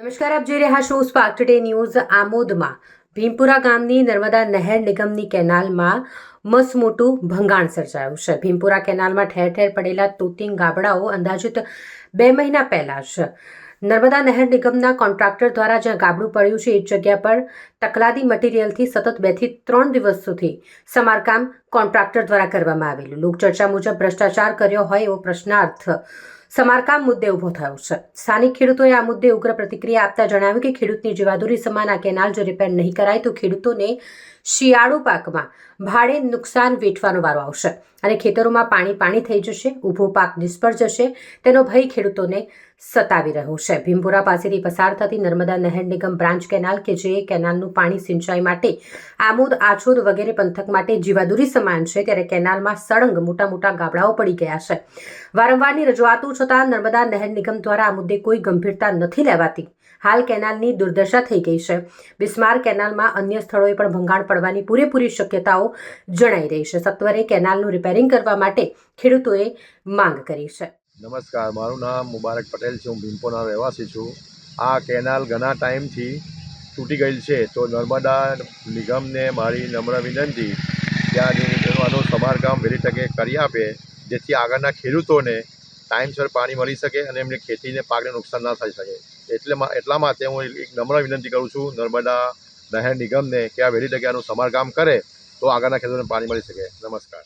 નમસ્કાર, આપ જોઈ રહ્યા છો સ્પાર્ક ટુડે ન્યૂઝ આમોદમાં. ભીમપુરા ગામની નર્મદા નહેર નિગમની કેનાલમાં મસમોટું ભંગાણ સર્જાયું છે. ભીમપુરા કેનાલમાં ઠેર ઠેર પડેલા તૂતિંગ ગાબડાઓ અંદાજિત બે મહિના પહેલા જ. નર્મદા નહેર નિગમના કોન્ટ્રાક્ટર દ્વારા જ્યાં ગાબડું પડ્યું છે, એ જગ્યા પર તકલાદી મટીરિયલથી સતત બેથી ત્રણ દિવસ સુધી સમારકામ કોન્ટ્રાક્ટર દ્વારા કરવામાં આવેલું. લોકચર્ચા મુજબ ભ્રષ્ટાચાર કર્યો હોય એવો પ્રશ્નાર્થ સમારકામ મુદ્દે ઊભો થયો છે. સ્થાનિક ખેડૂતોએ આ મુદ્દે ઉગ્ર પ્રતિક્રિયા આપતા જણાવ્યું કે ખેડૂતની જીવાદોરી સમાન કેનાલ જો રિપેર નહીં કરાય તો ખેડૂતોને શિયાળુ પાકમાં ભાડે નુકસાન વેઠવાનો વારો આવશે અને ખેતરોમાં પાણી પાણી થઈ જશે, ઊભો પાક નિષ્ફળ જશે. તેનો ભય ખેડૂતોને સતાવી રહ્યું છે. ભીમપુરા પાસેથી પસાર થતી નર્મદા નહેર નિગમ બ્રાન્ચ કેનાલ કે જે કેનાલનું પાણી સિંચાઈ માટે આમોદ, આછોદ વગેરે પંથક માટે જીવાદુરી સમાન છે, ત્યારે કેનાલમાં સળંગ મોટા મોટા ગાબડાઓ પડી ગયા છે. વારંવારની રજૂઆતો છતાં નર્મદા નહેર નિગમ દ્વારા આ મુદ્દે કોઈ ગંભીરતા નથી લેવાતી. હાલ કેનાલની દુર્દશા થઈ ગઈ છે. બિસ્માર કેનાલમાં અન્ય સ્થળોએ પણ ભંગાણ પડવાની પૂરેપૂરી શક્યતાઓ જણાઈ રહી છે. સત્વરે કેનાલનું રિપેરિંગ કરવા માટે ખેડૂતોએ માંગ કરી છે. નમસ્કાર, મારું નામ મુબારક પટેલ છે. હું ભીમપોના રહેવાસી છું. આ કેનાલ ઘણા ટાઈમથી તૂટી ગયેલ છે. તો નર્મદા નિગમને મારી નમ્ર વિનંતી આનું સમારકામ વહેલી તકે કરી આપે, જેથી આગળના ખેડૂતોને ટાઈમસર પાણી મળી શકે અને એમને ખેતીને પાકને નુકસાન ના થઈ શકે. એટલે એટલા માટે હું એક નમ્ર વિનંતી કરું છું નર્મદા નહેર નિગમને કે આ વહેલી તકે આનું સમારકામ કરે તો આગળના ખેડૂતોને પાણી મળી શકે. નમસ્કાર.